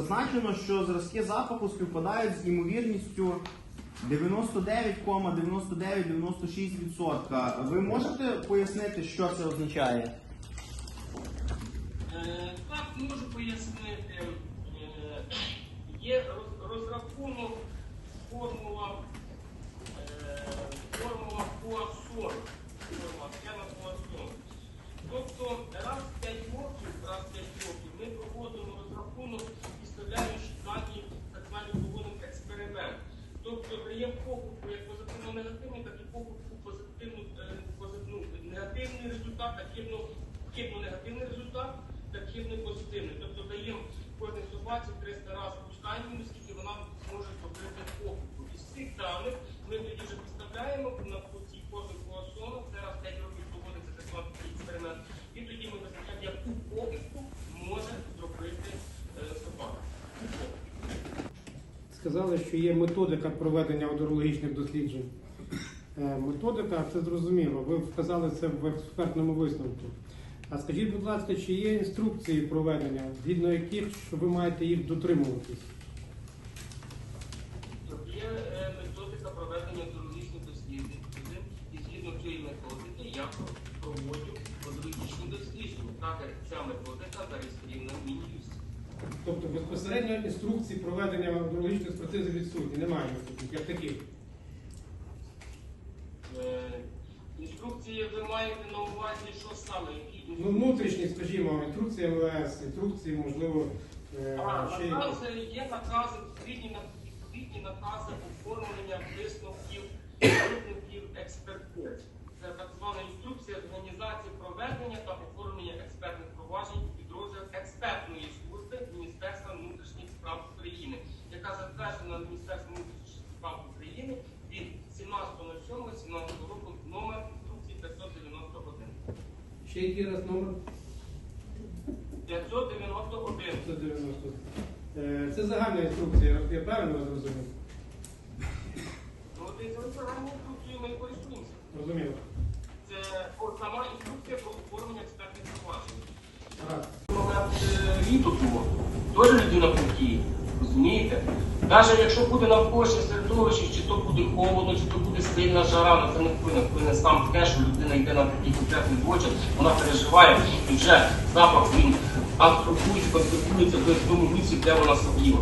Зазначено, що зразки запаху співпадають з ймовірністю 99,99-96%. Ви можете пояснити, що це означає? Е, Так, можу пояснити. Е, Є роз- розрахунок формула, е, формула Пуассон. Формула Пуассон. Тобто раз в 5 років, раз в 5 років ми проводимо розрахунок і вставляючи дані, так звані проводимо експеримент. Тобто даємо покупку як позитивно-негативний, так і покупку позитивну, е, пози- ну, негативний результат, так хибно, хибно-негативний результат, так хибно-позитивний. Тобто даємо кожній собаці 300 разів пускаємо, скільки вона зможе зробити покупку. Із цих даних ми тоді вже підставляємо на цій формі Пуассона, це раз в 5 років проводиться так званий експеримент, і тоді ми визначаємо, яку покупку може зробити е, собака. Сказали, що є методика проведення одерологічних досліджень. Е, Методика, це зрозуміло. Ви вказали це в експертному висновку. А скажіть, будь ласка, чи є інструкції проведення, згідно яких що ви маєте їх дотримуватись? Тобто Є е, методика проведення зоологічних досліджень, і згідно цієї методики я проводжу зоологічні дослідження. Так як ця методика зареєстрована в Мін'юсті. Тобто безпосередньо інструкції проведення одерологічної експертизи відсутні, немає як таких. Е, Інструкції ви маєте на увазі, що саме, які Ну, внутрішні, скажімо, інструкції МВС, інструкції, можливо, е, А, ще накази, є накази, відповідні, відповідні накази оформлення висновків, висновків експертиз. Це так звана інструкція з організації проведення та оформлення експертних проваджень у підрозділах експертної служби Міністерства внутрішніх справ України, яка затверджена Міністерством внутрішніх справ України від 17.07.17 року номер інструкції 591. Ще який раз номер? 591. 190. Е, Це загальна інструкція, я правильно вас зрозумів? Ну, за загальну інструкцію ми користуємося. Розуміло. Це о, сама інструкція про оформлення експертних проваджень. Момент е, літу того, теж людина потіє, розумієте? Навіть якщо буде навколишнє середовище, чи то буде холодно, чи то буде сильна жара, на це не вплине, вплине сам те, що людина йде на такий конкретний злочин, вона переживає, і вже запах він антропується, концентрується в тому місці, де вона сиділа.